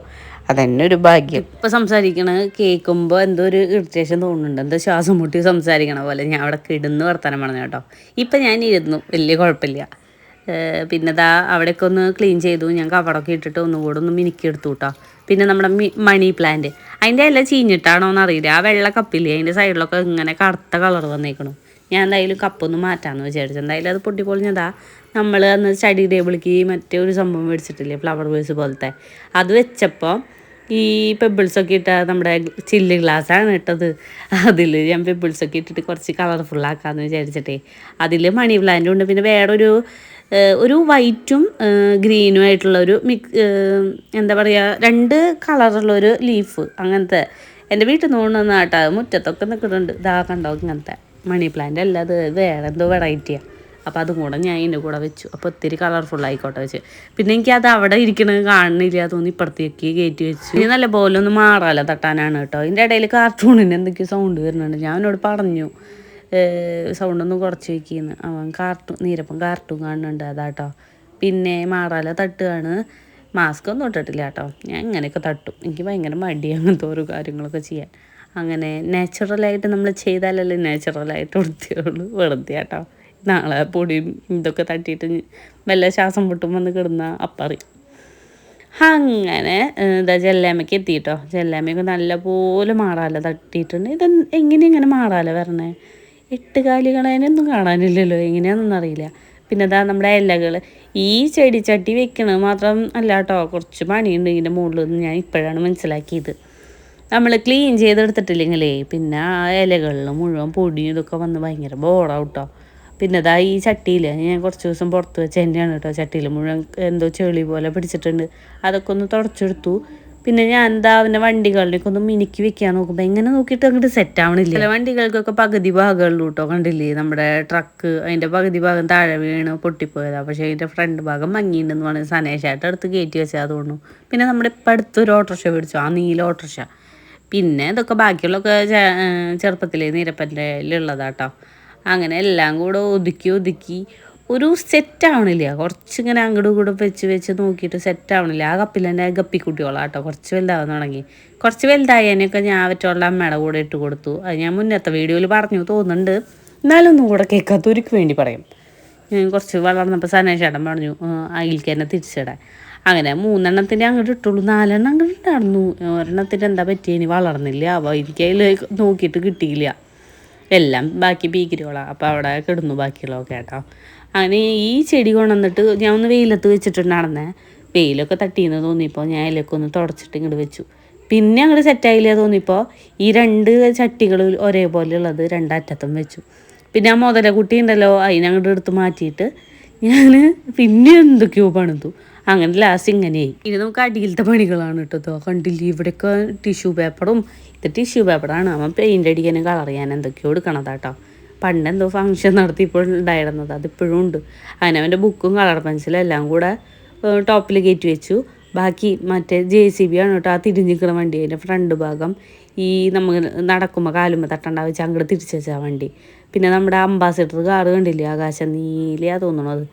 അതന്നെ ഒരു ഭാഗ്യം. ഇപ്പൊ സംസാരിക്കണ കേൾക്കുമ്പോൾ എന്തോ ഒരു ഇറിറ്റേഷൻ തോന്നുന്നുണ്ട്. എന്തോ ശ്വാസം മുട്ടി സംസാരിക്കണ പോലെ. ഞാൻ അവിടെ കിടന്ന് വർത്താനം പറഞ്ഞു കേട്ടോ. ഇപ്പൊ ഞാൻ ഇരുന്നു. വലിയ കുഴപ്പമില്ല. പിന്നെ ദാ അവിടെയൊക്കെ ഒന്ന് ക്ലീൻ ചെയ്തു. ഞാൻ കവറൊക്കെ ഇട്ടിട്ട് ഒന്നുകൂടെ ഒന്ന് മിനുക്കി എടുത്തു കേട്ടോ പിന്നെ നമ്മുടെ മണി പ്ലാന്റ് അതിന്റെ എല്ലാം ചീഞ്ഞിട്ടാണോ എന്ന് അറിയില്ല ആ വെള്ള കപ്പില്ലേ? അതിന്റെ സൈഡിലൊക്കെ ഇങ്ങനെ കറുത്ത കളർ വന്നേക്കണു. ഞാൻ എന്തായാലും കപ്പൊന്ന് മാറ്റാമെന്ന് വിചാരിച്ചു. എന്തായാലും അത് പൊട്ടിപ്പൊളിഞ്ഞതാ. നമ്മൾ അന്ന് സ്റ്റഡി ടേബിളിലേക്ക് മറ്റേ ഒരു സംഭവം മേടിച്ചിട്ടില്ലേ? ഫ്ലവർ വേഴ്സ് പോലത്തെ. അത് വെച്ചപ്പോൾ ഈ പെബിൾസൊക്കെ ഇട്ട നമ്മുടെ ചില്ല് ഗ്ലാസ്സാണ് ഇട്ടത്. അതിൽ ഞാൻ പെബിൾസൊക്കെ ഇട്ടിട്ട് കുറച്ച് കളർഫുള്ളാക്കാമെന്ന് വിചാരിച്ചിട്ടേ. അതിൽ മണി പ്ലാന്റും ഉണ്ട്. പിന്നെ വേറൊരു ഒരു വൈറ്റും ഗ്രീനും ആയിട്ടുള്ള ഒരു മിക് എന്താ പറയുക രണ്ട് കളറുള്ള ഒരു ലീഫ് അങ്ങനത്തെ. എന്റെ വീട്ടിൽ നിന്ന് കൊണ്ടുവന്ന കേട്ടോ മുറ്റത്തൊക്കെ നിൽക്കുന്നുണ്ട്. ഇതാ കണ്ടോ ഇങ്ങനത്തെ മണി പ്ലാന്റ് അല്ല അത്. വേറെ എന്തോ വെറൈറ്റിയാണ് അപ്പോൾ അതും കൂടെ ഞാൻ ഇതിന്റെ കൂടെ വെച്ചു. അപ്പോൾ ഒത്തിരി കളർഫുൾ ആയിക്കോട്ടെ വെച്ച്. പിന്നെ എനിക്ക് അത് അവിടെ ഇരിക്കണത് കാണുന്നില്ല തോന്നി ഇപ്പുറത്തേക്ക് കയറ്റി വെച്ചു. ഇനി നല്ല പോലെ ഒന്ന് തട്ടാനാണ് കേട്ടോ. ഇതിന്റെ ഇടയിൽ കാർട്ടൂണിന് എന്തൊക്കെയോ സൗണ്ട് വരുന്നുണ്ട്. ഞാൻ എന്നോട് പറഞ്ഞു. സൗണ്ട് ഒന്ന് കുറച്ച് വയ്ക്കുന്നു അവൻ കാർട്ടൂൺ നീരപ്പം കാർട്ടൂൺ കാണുന്നുണ്ട് അതാട്ടോ. പിന്നെ മാറാല തട്ടുകയാണ് മാസ്ക് ഒന്നും ഇട്ടിട്ടില്ല കേട്ടോ. ഞാൻ ഇങ്ങനെയൊക്കെ തട്ടും. എനിക്ക് ഭയങ്കര മടി അങ്ങനത്തെ ഓരോ കാര്യങ്ങളൊക്കെ ചെയ്യാൻ. അങ്ങനെ നാച്ചുറലായിട്ട് നമ്മൾ ചെയ്താലല്ലേ നാച്ചുറലായിട്ട് വൃത്തിയുള്ളൂ വെറുതെ കേട്ടോ നാളെ പൊടിയും ഇതൊക്കെ തട്ടിയിട്ട് വല്ല ശ്വാസം പൊട്ടും വന്ന് കിടന്ന അപ്പറി. അങ്ങനെ എന്താ ഇതാ ജെല്ലാമ്മയ്ക്ക് എത്തിയിട്ടോ ജെല്ലാമ്മയൊക്കെ നല്ലപോലെ മാറാല തട്ടിയിട്ടുണ്ട്. ഇത് എങ്ങനെ ഇങ്ങനെ മാറാല വരണേ? എട്ട് കാലികളതിനൊന്നും കാണാനില്ലല്ലോ. എങ്ങനെയാണെന്നൊന്നും അറിയില്ല. പിന്നെ അതാ നമ്മുടെ ഇലകൾ ഈ ചെടിച്ചട്ടി വെക്കണത് മാത്രം അല്ല കേട്ടോ കുറച്ച് പണിയുണ്ട് ഇതിന്റെ മുകളിൽ ഞാൻ ഇപ്പോഴാണ് മനസ്സിലാക്കിയത്. നമ്മൾ ക്ലീൻ ചെയ്തെടുത്തിട്ടില്ലെങ്കിലേ പിന്നെ ആ ഇലകളിൽ മുഴുവൻ പൊടിയും ഇതൊക്കെ വന്ന് ഭയങ്കര ബോറാവും പിന്നെ അതാ ഈ ചട്ടിയിൽ ഞാൻ കുറച്ച് ദിവസം പുറത്ത് വെച്ച് തന്നെയാണ് കേട്ടോ ചട്ടിയിൽ മുഴുവൻ എന്തോ ചെളി പോലെ പിടിച്ചിട്ടുണ്ട്. അതൊക്കെ ഒന്ന് തുടച്ചെടുത്തു. പിന്നെ ഞാൻ എന്താ അവന്റെ വണ്ടികളിലേക്ക് ഒന്ന് മിനുക്കി വെക്കാൻ നോക്കുമ്പോൾ എങ്ങനെ നോക്കിയിട്ട് അങ്ങോട്ട് സെറ്റ് ആവണില്ല? ചില വണ്ടികൾക്കൊക്കെ പകുതി ഭാഗമുള്ളൂ കേട്ടോ കണ്ടില്ലേ? നമ്മുടെ ട്രക്ക് അതിന്റെ പകുതി ഭാഗം താഴെ വീണ് പൊട്ടിപ്പോയതാണ് പക്ഷേ അതിന്റെ ഫ്രണ്ട് ഭാഗം മങ്ങിയിട്ടുണ്ടെന്ന് പറഞ്ഞ് സനേഷായിട്ട് അടുത്ത് കയറ്റി വെച്ചാൽ തോന്നുന്നു. പിന്നെ നമ്മുടെ ഇപ്പം അടുത്തൊരു ഓട്ടോറിക്ഷ മേടിച്ചു ആ നീല ഓട്ടോറിക്ഷ. പിന്നെ ഇതൊക്കെ ബാക്കിയുള്ളൊക്കെ ചെറുപ്പത്തിലേ നീരപ്പന്റെ ഉള്ളതാട്ടോ അങ്ങനെ എല്ലാം കൂടെ ഒതുക്കി ഒതുക്കി ഒരു സെറ്റ് ആവണില്ല. കുറച്ച് ഇങ്ങനെ അങ്ങോട്ടും ഇങ്ങോട്ടും വെച്ച് വെച്ച് നോക്കിയിട്ട് സെറ്റ് ആവണില്ല. ആ കപ്പിൽ തന്നെ ഗപ്പിക്കുട്ടികളാട്ടോ കുറച്ച് വലുതാവാൻ തുടങ്ങി. കുറച്ച് വലുതായതിനൊക്കെ ഞാൻ അവറ്റുള്ള അമ്മയുടെ കൂടെ ഇട്ട് കൊടുത്തു. അത് ഞാൻ മുന്നത്തെ വീഡിയോയിൽ പറഞ്ഞു തോന്നുന്നുണ്ട്. എന്നാലും ഒന്നും കൂടെ കേൾക്കാത്തവർക്ക് വേണ്ടി പറയും. ഞാൻ കുറച്ച് വളർന്നപ്പോൾ സനേഷേട്ടൻ പറഞ്ഞു അയിൽക്ക് തന്നെ തിരിച്ചിടാൻ. അങ്ങനെ മൂന്നെണ്ണത്തിന്റെ അങ്ങോട്ട് ഇട്ടുള്ളൂ. നാലെണ്ണം അങ്ങോട്ട് ഉണ്ടായിരുന്നു ഒരെണ്ണത്തിന്റെ എന്താ പറ്റിയ? ഇനി വളർന്നില്ല. അപ്പോൾ എനിക്ക് അതിൽ നോക്കിയിട്ട് കിട്ടിയില്ല. എല്ലാം ബാക്കി പീക്കിരികളാണ് അപ്പോൾ അവിടെ കിടന്നു ബാക്കിയുള്ളതൊക്കെ കേട്ടോ. അങ്ങനെ ഈ ചെടി കൊണ്ടുവന്നിട്ട് ഞാൻ ഒന്ന് വെയിലത്ത് വെച്ചിട്ടുണ്ടായിരുന്നേ വെയിലൊക്കെ തട്ടിയെന്ന് തോന്നിയപ്പോൾ ഞാൻ അതിലൊക്കെ ഒന്ന് തുടച്ചിട്ട് ഇങ്ങോട്ട് വെച്ചു. പിന്നെ അങ്ങോട്ട് സെറ്റായില്ല തോന്നിയപ്പോൾ ഈ രണ്ട് ചട്ടികൾ ഒരേപോലെ ഉള്ളത് രണ്ടറ്റത്തും വെച്ചു. പിന്നെ ആ മുതലക്കുട്ടി ഉണ്ടല്ലോ അതിനങ്ങോട്ട് എടുത്ത് മാറ്റിയിട്ട് ഞാൻ പിന്നെ എന്തൊക്കെയോ പണിതു. അങ്ങനെ ലാസ്റ്റ് ഇങ്ങനെയായി ഇനി നമുക്ക് അടിയിലത്തെ പണികളാണ് കേട്ടോ. കണ്ടില്ലേ ഇവിടെയൊക്കെ ടിഷ്യൂ പേപ്പറും ഇത് ടിഷ്യൂ പേപ്പറാണ് അവൻ പെയിന്റ് അടിക്കാനും കളർ ചെയ്യാൻ എന്തൊക്കെയോ എടുക്കണതാട്ടോ പണ്ട് ഫങ്ഷൻ നടത്തിയപ്പോൾ ഉണ്ടായിരുന്നത്. അതിപ്പോഴും ഉണ്ട്. അങ്ങനെ അവന്റെ ബുക്കും കളർ പെൻസിലും എല്ലാം കൂടെ ടോപ്പിൽ കയറ്റി വെച്ചു. ബാക്കി മറ്റേ ജെ സി ബി ആണ് കേട്ടോ ആ തിരിഞ്ഞിക്കുന്ന വണ്ടി. അതിന്റെ ഫ്രണ്ട് ഭാഗം ഈ നമ്മൾ നടക്കുമ്പോൾ കാലുമ്പോൾ തട്ടണ്ട വെച്ച് അങ്ങോട്ട് തിരിച്ചു വെച്ചാൽ വണ്ടി. പിന്നെ നമ്മുടെ അംബാസിഡർ കാറ് കണ്ടില്ലേ? ആകാശം നീലയാ തോന്നണത്.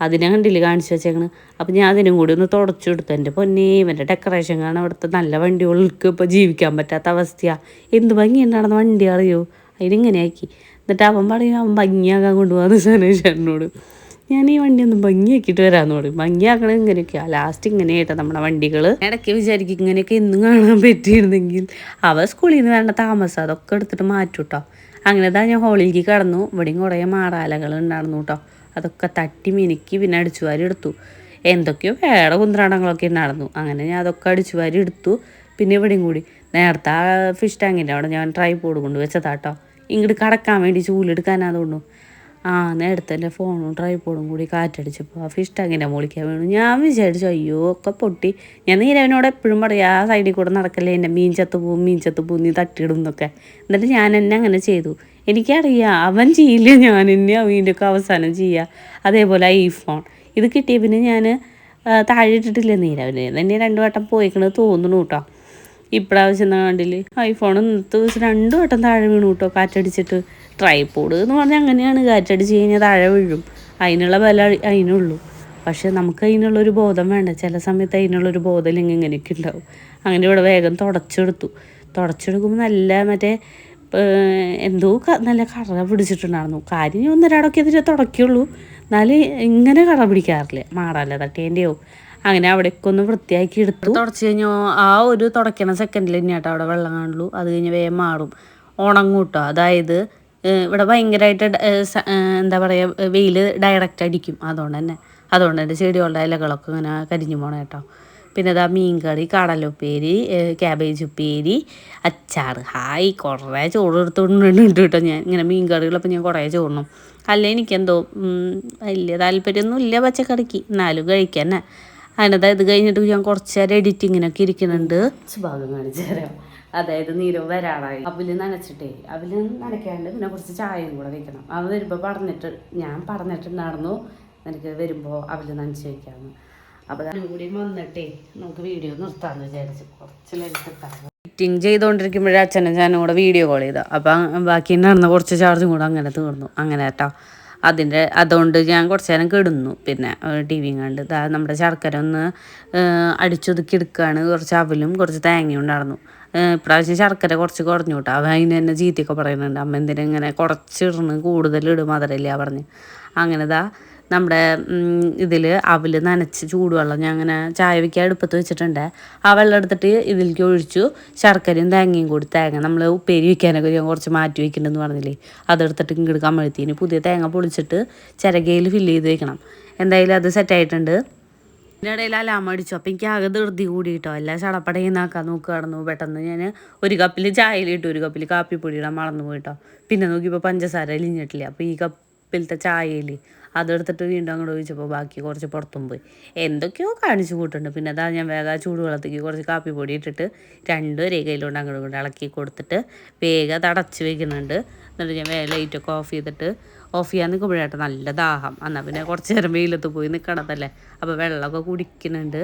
അതിനെ കണ്ടില്ല? കാണിച്ചു വെച്ചേക്കണ്. അപ്പം ഞാൻ അതിനും കൂടി ഒന്ന് തുടച്ചു കൊടുത്തു. എന്റെ പൊന്നേ ഇവന്റെ ഡെക്കറേഷൻ കാണാൻ അവിടുത്തെ നല്ല വണ്ടികൾക്ക് ഇപ്പോൾ ജീവിക്കാൻ പറ്റാത്ത അവസ്ഥയാണ് എന്ത് ഭംഗിയുണ്ടാണെന്ന് വണ്ടി അറിയോ? അതിനിങ്ങനെ ആക്കി എന്നിട്ട് അവൻ പറയും അവൻ ഭംഗിയാക്കാൻ കൊണ്ടുപോകാന്ന് സനേഷനോട് ഞാൻ ഈ വണ്ടി ഒന്ന് ഭംഗിയാക്കിയിട്ട് വരാമെന്ന് പറയും. ഭംഗിയാക്കണത് ഇങ്ങനെയൊക്കെയാണ് ലാസ്റ്റ് ഇങ്ങനെയായിട്ടാണ് നമ്മുടെ വണ്ടികൾ ഇടയ്ക്ക് വിചാരിക്കും ഇങ്ങനെയൊക്കെ ഇന്നും കാണാൻ പറ്റിയിരുന്നെങ്കിൽ അവ സ്കൂളിൽ നിന്ന് വേണ്ട താമസം അതൊക്കെ എടുത്തിട്ട് മാറ്റൂട്ടോ. അങ്ങനെ താ ഞാൻ ഹോളിലേക്ക് കടന്നു. ഇവിടെയും കുറേ മാറാലകൾ ഉണ്ടായിരുന്നു കേട്ടോ അതൊക്കെ തട്ടി മിനുക്കി പിന്നെ അടിച്ചു വാരി എടുത്തു. എന്തൊക്കെയോ വേറെ കുന്ത്രാടങ്ങളൊക്കെ ഉണ്ടായിരുന്നു. അങ്ങനെ ഞാൻ അതൊക്കെ അടിച്ചു വാരി എടുത്തു. പിന്നെ ഇവിടെയും കൂടി നേരത്തെ ആ ഫിഷ് ടാങ്കിന്റെ അവിടെ ഞാൻ ട്രൈ പോഡ് കൊണ്ട് വെച്ചതാട്ടോ ഇങ്ങോട്ട് കടക്കാൻ വേണ്ടി ചൂലെടുക്കാനാ തോന്നു ആ നേരത്തെ ഫോണും ട്രൈപോഡും കൂടി കാറ്റടിച്ചപ്പോൾ ആ ഫിഷ് ടാങ്കിന്റെ മോളിക്കാൻ വീണു. ഞാൻ വിചാരിച്ചു അയ്യോ ഒക്കെ പൊട്ടി. ഞാൻ നീരവനോട് എപ്പോഴും പറയും ആ സൈഡിൽ കൂടെ നടക്കല്ലേ എന്റെ മീൻ ചത്ത് പോവും മീൻ ചത്ത് പോവും നീ തട്ടിയിടും എന്നൊക്കെ. എന്നിട്ട് ഞാൻ എന്നെ അങ്ങനെ ചെയ്തു. എനിക്കറിയാം അവൻ ചെയ്യില്ല ഞാൻ എന്നെ അവന്റെ ഒക്കെ അവസാനം ചെയ്യുക അതേപോലെ ഐഫോൺ ഇത് കിട്ടിയ പിന്നെ ഞാൻ താഴെ ഇട്ടിട്ടില്ല നീരവന് തന്നെ രണ്ടു വട്ടം പോയിക്കണത് തോന്നുന്നു കേട്ടോ. ഇപ്രാവശ്യം എന്നാ കണ്ടില്ലേ? ഐഫോൺ ഇന്നത്തെ ദിവസം രണ്ടു വട്ടം താഴെ വീണു കേട്ടോ കാറ്റടിച്ചിട്ട്. ട്രൈപോഡ് എന്ന് പറഞ്ഞാൽ അങ്ങനെയാണ് കാറ്റടിച്ച് കഴിഞ്ഞാൽ താഴെ വീഴും. അതിനുള്ള ബല അതിനുള്ളൂ പക്ഷെ നമുക്ക് അതിനുള്ളൊരു ബോധം വേണ്ട. ചില സമയത്ത് അതിനുള്ളൊരു ബോധം ഇല്ലെങ്കിൽ ഇങ്ങനെയൊക്കെ ഉണ്ടാവും. അങ്ങനെ ഇവിടെ വേഗം തുടച്ചെടുത്തു. തുടച്ചെടുക്കുമ്പോൾ നല്ല മറ്റേ എന്തോ നല്ല കറ പിടിച്ചിട്ടുണ്ടായിരുന്നു. കാര്യം ഒന്നരാടൊക്കെ അതിനെ തുടക്കുള്ളൂ എന്നാലും ഇങ്ങനെ കറ പിടിക്കാറില്ല. മാറാല്ല തട്ടേന്റെയോ അങ്ങനെ അവിടേക്ക് ഒന്ന് വൃത്തിയാക്കി എടുത്തു. തുടച്ച് കഴിഞ്ഞാൽ ആ ഒരു തുടയ്ക്കണ സെക്കൻഡിൽ തന്നെയാട്ടോ അവിടെ വെള്ളം കാണുള്ളൂ. അത് കഴിഞ്ഞ് വേഗം മാറും. ഉണങ്ങൂട്ടോ അതായത് ഇവിടെ ഭയങ്കരമായിട്ട് എന്താ പറയുക വെയിൽ ഡയറക്റ്റ് അടിക്കും. അതുകൊണ്ട് തന്നെ. അതുകൊണ്ട് തന്നെ ചെടികളുടെ ഇലകളൊക്കെ ഇങ്ങനെ കരിഞ്ഞു പോകണം കേട്ടോ. പിന്നെ ഇതാ മീൻകറി കടലുപ്പേരി ക്യാബേജ് ഉപ്പേരി അച്ചാർ ഹായ് കുറേ ചോറ് എടുത്തുകൊണ്ടുണ്ട് കേട്ടോ ഞാൻ. ഇങ്ങനെ മീൻ കറികളപ്പോൾ ഞാൻ കുറേ ചോറിനും അല്ലേ എനിക്കെന്തോ വലിയ താല്പര്യമൊന്നും ഇല്ല പച്ചക്കറിക്ക്. എന്നാലും കഴിക്കാൻ അതിനകത്ത് ഇത് കഴിഞ്ഞിട്ട് ഞാൻ കുറച്ച് നേരം എഡിറ്റിങ്ങിനൊക്കെ ഇരിക്കുന്നുണ്ട്. ഭാഗം കാണിച്ചു തരാം. അതായത് നീരവ് വരാറായി. അവൽ നനച്ചിട്ടേ. അവൽ നനയ്ക്കാണ്ട് പിന്നെ കുറച്ച് ചായയും കൂടെ വെക്കണം. അവൻ വരുമ്പോൾ പറഞ്ഞിട്ട് ഞാൻ പറഞ്ഞിട്ടുണ്ടായിരുന്നു. നിനക്ക് വരുമ്പോൾ അവൽ നനച്ച് വെക്കാമെന്ന് അപ്പോൾ അതിനും കൂടി വന്നിട്ടേ നമുക്ക് വീഡിയോ നിർത്താമെന്ന് വിചാരിച്ചു കുറച്ച് ലെടുത്തിട്ടാണ് എഡിറ്റിങ് ചെയ്തുകൊണ്ടിരിക്കുമ്പോഴേ അച്ഛനും ഞാനും കൂടെ വീഡിയോ കോൾ ചെയ്തു. അപ്പം ബാക്കി നടന്ന കുറച്ച് ചാർജും കൂടെ അങ്ങനെ തീർന്നു. അങ്ങനെ കേട്ടോ. അതിന്റെ അതുകൊണ്ട് ഞാൻ കുറച്ച് നേരം കിടന്നു. പിന്നെ ടി വിയും കണ്ട് നമ്മുടെ ശർക്കര ഒന്ന് അടിച്ചൊതുക്കി എടുക്കുകയാണ് കുറച്ച് അവലും കുറച്ച് തേങ്ങയും ഉണ്ടായിരുന്നു. ഇപ്രാവശ്യം ശർക്കര കുറച്ച് കുറഞ്ഞു കേട്ടോ. അവൻ അതിന് തന്നെ ചീത്തയൊക്കെ പറയുന്നുണ്ട്. അമ്മ എന്തിനാ ഇങ്ങനെ കുറച്ചിടണ് കൂടുതലിടും മധുരമില്ല പറഞ്ഞ്. അങ്ങനെ ദാ നമ്മുടെ ഇതിൽ അവൽ നനച്ച് ചൂടുവെള്ളം ഞാൻ അങ്ങനെ ചായ വയ്ക്കാൻ അടുപ്പത്ത് വെച്ചിട്ടുണ്ട്. ആ വെള്ളം എടുത്തിട്ട് ഇതിലേക്ക് ഒഴിച്ചു. ശർക്കരയും തേങ്ങയും കൂടി തേങ്ങ നമ്മൾ ഉപ്പേരി വയ്ക്കാനൊക്കെ ഞാൻ കുറച്ച് മാറ്റി വയ്ക്കുന്നുണ്ടെന്ന് പറഞ്ഞില്ലേ? അതെടുത്തിട്ട് ഇങ്ങോട്ട് കമഴ്ത്തിന്. പുതിയ തേങ്ങ പൊളിച്ചിട്ട് ചിരകയിൽ ഫില്ല് ചെയ്ത് വെക്കണം. എന്തായാലും അത് സെറ്റായിട്ടുണ്ട് ഇതിനിടയിൽ അലാമ അടിച്ചു. അപ്പം എനിക്ക് ആകെ ധൃതി കൂടിയിട്ടോ. എല്ലാം ചടപ്പടയുന്നാക്കാൻ കടന്നു പെട്ടെന്ന് ഞാൻ ഒരു കപ്പിൽ ചായയിലിട്ടു ഒരു കപ്പിൽ കാപ്പിപ്പൊടി ഇടാൻ മറന്നു പോയിട്ടോ. പിന്നെ നോക്കിയപ്പോൾ പഞ്ചസാര ഇലിഞ്ഞിട്ടില്ല അപ്പോൾ ഈ കപ്പിലത്തെ ചായയിൽ അതെടുത്തിട്ട് വീണ്ടും അങ്ങോട്ട് ഒഴിച്ചപ്പോൾ ബാക്കി കുറച്ച് പുറത്തും പോയി. എന്തൊക്കെയോ കാണിച്ചു കൂട്ടുണ്ട്. പിന്നെ അതാ ഞാൻ വേഗം ചൂടുവെള്ളത്തേക്ക് കുറച്ച് കാപ്പിപ്പൊടി ഇട്ടിട്ട് രണ്ടും ഒരേ കയ്യിലോട്ട് അങ്ങോട്ട് കൊണ്ട് ഇളക്കി കൊടുത്തിട്ട് വേഗം അത് അടച്ച് വെക്കുന്നുണ്ട്. എന്നിട്ട് ഞാൻ വേഗം ലൈറ്റൊക്കെ ഓഫ് ചെയ്തിട്ട് ഓഫ് ചെയ്യാൻ നിൽക്കുമ്പോഴായിട്ട് നല്ല ദാഹം. എന്നാൽ പിന്നെ കുറച്ച് നേരം വെയിലത്ത് പോയി നിൽക്കണതല്ലേ അപ്പോൾ വെള്ളമൊക്കെ കുടിക്കുന്നുണ്ട്.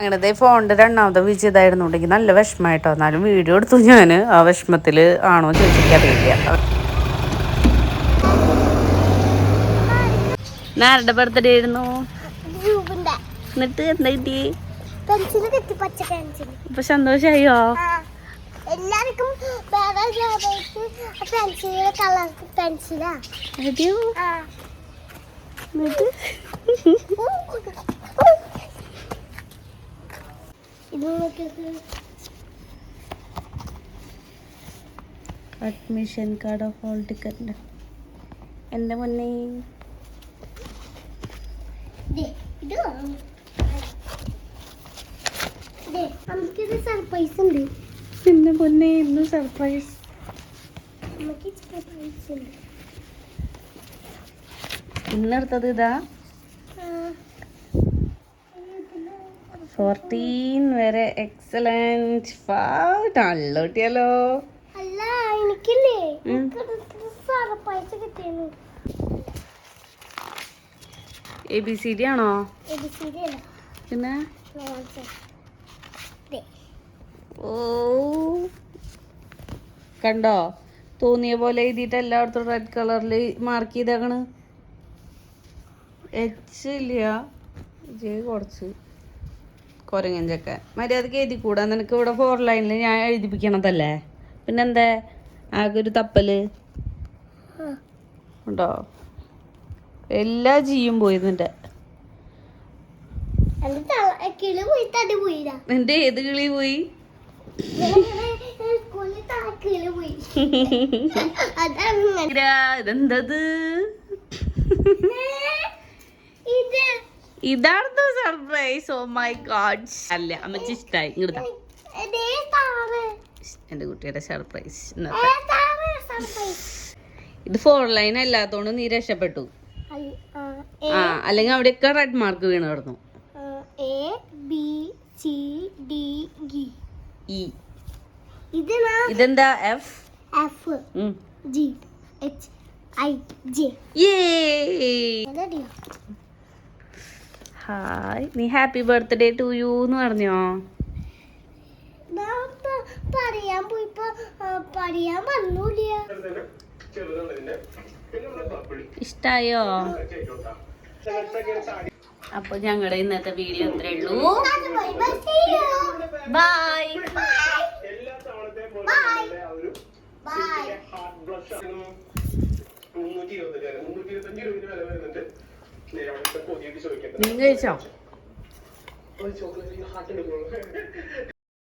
അങ്ങനത്തെ ഫോണിന്റെ രണ്ടാമത്തെ വീഴ്ച ഇതായിരുന്നുണ്ടെങ്കിൽ നല്ല വിഷമമായിട്ടോ? എന്നാലും വീഡിയോ എടുത്തു ഞാൻ ആ വിഷമത്തിൽ ആണോ ചോദിച്ചിരിക്കറിയില്ല ആരുടെ ബർത്ത്ഡേ ആയിരുന്നു? എന്നിട്ട് എന്താ കിട്ടി? ഇപ്പൊ സന്തോഷായോ? എല്ലാവർക്കും പെൻസിൽ കളർ പെൻസിലാ അതെയോ ആ. ഇത് നോക്കിയത് admission card of hall ticket എന്റെ മുന്നേ നമുക്കിത് സർപ്രൈസ് ഉണ്ട്. എന്റെ പൊന്നെ ഇന്ന് സർപ്രൈസ് നമുക്ക് സർപ്രൈസ് ഉണ്ട്. ഇന്നെടുത്തത് ഇതാ. ഫോർട്ടീൻ വരെ എക്സലന്റ് നല്ല കിട്ടിയല്ലോ. അല്ല എനിക്കില്ലേ പൈസ കിട്ടിയെന്ന് എ ബി സി ഡി ആണോ? പിന്നെ? ഓ. കണ്ടോ? തോന്നിയ പോലെ എഴുതിയിട്ട് എല്ലായിടത്തും റെഡ് കളറിൽ മാർക്ക് ചെയ്തേക്കണ്. എച്ച് ഇല്ല. ജെ കുറച്ച്. കുരങ്ങൻ ചക്ക മര്യാദയ്ക്ക് എഴുതി കൂടാ. നിനക്ക് ഇവിടെ ഫോർ ലൈനിൽ ഞാൻ എഴുതിപ്പിക്കണതല്ലേ? പിന്നെന്താ? ആകെ ഒരു തപ്പൽ. ഉണ്ടോ? എല്ലാ ജിയും പോയി നിന്റെ. നിന്റെ ഏത് കിളി പോയി. ഇതെന്തത്? ഇത് ഇതായിരുന്നു സർപ്രൈസ് ഓ മൈ ഗോഡ് അല്ല അമ്മച്ചി ഇഷ്ടായി. ഇങ്ങോട്ട്. എന്റെ കുട്ടിയുടെ സർപ്രൈസ് ഏ. ഇത് ഫോർ ലൈൻ അല്ലാത്തോണ്ട് നീ രക്ഷപ്പെട്ടു. ആ, അല്ലെങ്കിൽ അവിടെയൊക്കെ റെഡ് മാർക്ക് വീണ് കിടന്നു. ഇതെന്താ? F F G H I J അതറിയോ hi നീ ഹാപ്പി ബർത്ത്ഡേ ടു യു എന്ന് പറഞ്ഞോ? പറയാൻ പോയിപ്പോ പറയാൻ വന്നൂല ഇഷ്ടായോ? അപ്പൊ ഞങ്ങളുടെ ഇന്നത്തെ വീഡിയോ ഇത്രേ ഉള്ളൂ. ബൈ മുന്നൂറ്റി ഇരുപത്തഞ്ച് മുന്നൂറ്റി ഇരുപത്തഞ്ച് രൂപ വില വരുന്നുണ്ട് നേരെ കൊതിയിട്ട് ചോദിക്കട്ടെ